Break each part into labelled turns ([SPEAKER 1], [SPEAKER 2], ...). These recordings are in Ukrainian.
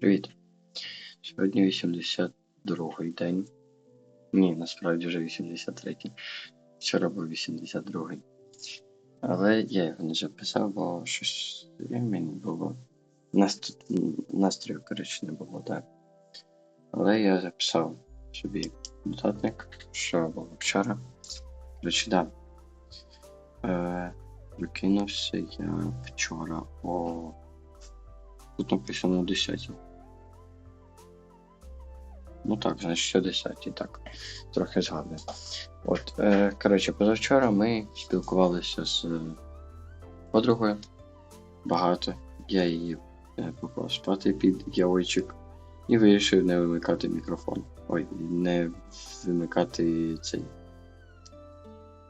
[SPEAKER 1] Привіт. Сьогодні 82-й день. Ні, насправді вже 83-й. Вчора був 82-й. Але я його не записав, бо щось мені було. Наст... Настрою, коротше, не було, так. Але я записав собі додатник, що було вчора. Коротше, да. Е, прокинувся я вчора о. Тут написано 10. Ну так, значить о 10, так. Трохи згадую. От, е, коротше, позавчора ми спілкувалися з е, подругою. Багато. Я її е, поклав спати під яойчик і вирішив не вимикати мікрофон. Ой, не вимикати цей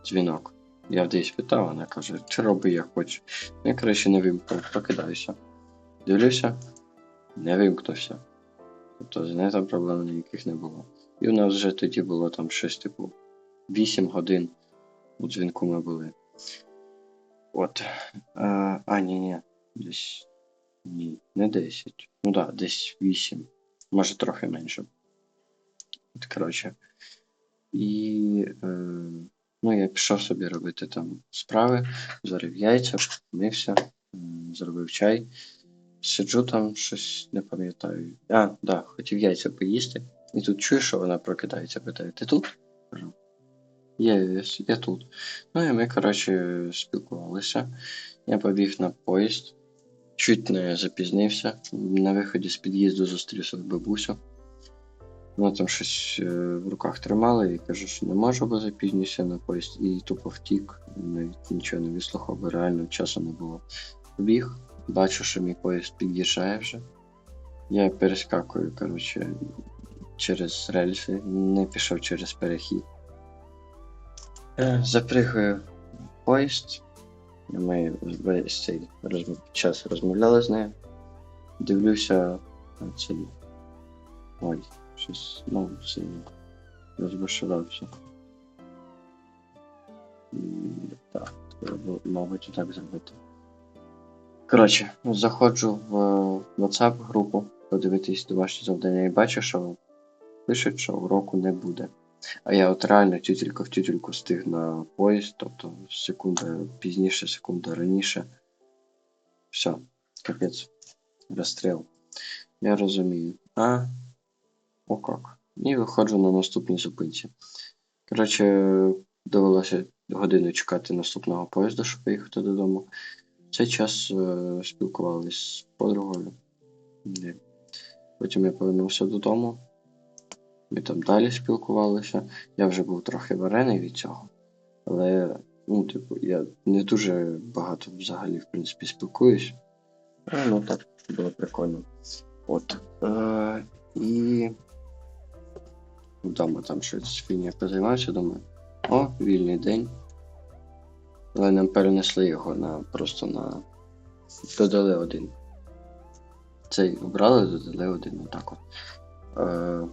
[SPEAKER 1] дзвінок. Я десь питав, вона каже, чи роби як хочеш. Ну, я краще не вимкнув, прокидаюся. Дивлюся, не вимкнувся. Тобто з нетом проблем ніяких не було. І у нас вже тоді було там щось типу 8 годин у дзвінку ми були. От. А, а ні, ні. Десь. Ні, не 10. Ну так, да, десь 8. Може трохи менше. От, коротше. І. Е, ну, я пішов собі робити там справи, зварив яйця, мився, зробив чай. Сиджу там, щось не пам'ятаю. А, да, хотів яйця поїсти. І тут чую, що вона прокидається, питає, ти тут? Я, я, я тут. Ну і ми, коротше, спілкувалися. Я побіг на поїзд, чуть не запізнився. На виході з під'їзду зустрівся бабусю. Вона там щось в руках тримала і кажу, що не можу, бо запізнюся на поїзд. І тупо втік, навіть нічого не вислухав, бо реально часу не було. Побіг. Бачу, що мій поїзд під'їжджає вже. Я перескакую, коротше, через рельси, не пішов через перехід. Запригаю в поїзд. Ми весь цей розм... час розмовляли з нею. Дивлюся цей. Ой, щось ну, сильно розбашувався. Так, треба, мабуть, так зробити. Коротше, заходжу в WhatsApp групу подивитись домашні завдання і бачу, що пишуть, що уроку не буде. А я от реально тютелька в тютельку стиг на поїзд, тобто секунда пізніше, секунда раніше. Все, капець, розстріл. Я розумію. А, о как. І виходжу на наступній зупинці. Коротше, довелося годину чекати наступного поїзду, щоб поїхати додому. Цей час е, спілкувалися з подругою. Потім я повернувся додому. Ми там далі спілкувалися. Я вже був трохи варений від цього. Але, ну, типу, я не дуже багато взагалі, в принципі, спілкуюсь. А, ну так, було прикольно. От. Е, І вдома там щось фігня позаймався, думаю. О, вільний день. Але нам перенесли його на просто на. Додали один. Цей обрали, додали один отак от. Е,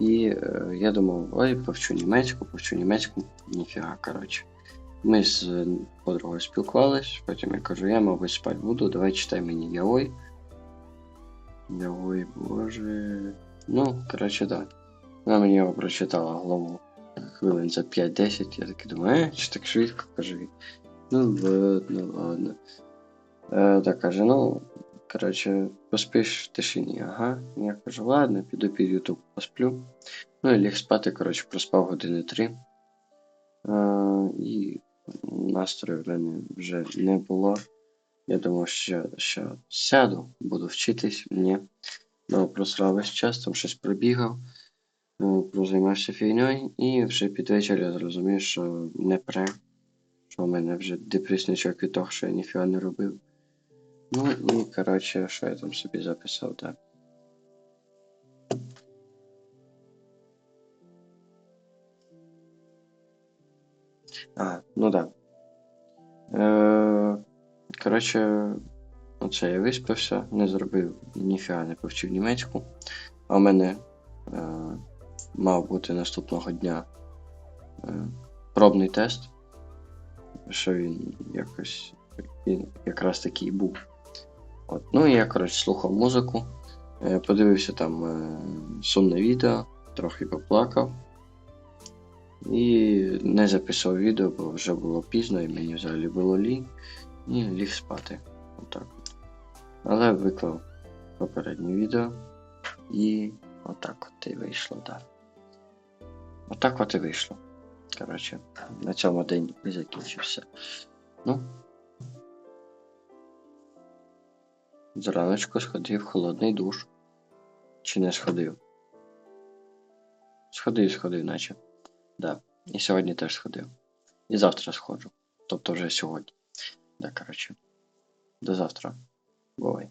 [SPEAKER 1] І е, я думав, ой, повчу німецьку, повчу німецьку, ніфіга, коротше. Ми з подругою спілкувались, потім я кажу, я, мабуть, спать буду, давай читай мені яой. Яой, боже. Ну, коротше, так. Вона мені його прочитала голову хвилин за 5-10, я таки думаю, е, чи так швидко кажу. Ну ладно, ладно. Е, так каже, ну, коротше, поспиш в тишині, ага. Я кажу, ладно, піду під YouTube посплю. Ну і ліг спати, коротше, проспав години три. Е, і настрою в мене вже не було. Я думав, що, що сяду, буду вчитись, ні. Ну, просрав весь час, там щось пробігав прозаймався фігньою, і вже під вечір я зрозумів, що не пре, що в мене вже депресничок від того, що я ніфіга не робив. Ну і коротше, що я там собі записав, так. А, ну да. Е, Коротше, оце я виспався, не зробив ніфіга не повчив німецьку, а в мене. Мав бути наступного дня е, пробний тест, що він якось він якраз такий був. От. Ну і я, коротше, слухав музику, Е, Подивився там е, сумне відео, трохи поплакав. І не записав відео, бо вже було пізно і мені взагалі було лінь. І ліг спати. Отак от. Але виклав попереднє відео. І отак от і вийшло, так. Отак от і вийшло. Коротше, на цьому день і закінчився. Ну. Зраночку сходив холодний душ. Чи не сходив? Сходив, сходив, наче. Да. І сьогодні теж сходив. І завтра сходжу. Тобто вже сьогодні. Да, коротше. До завтра. Бувай.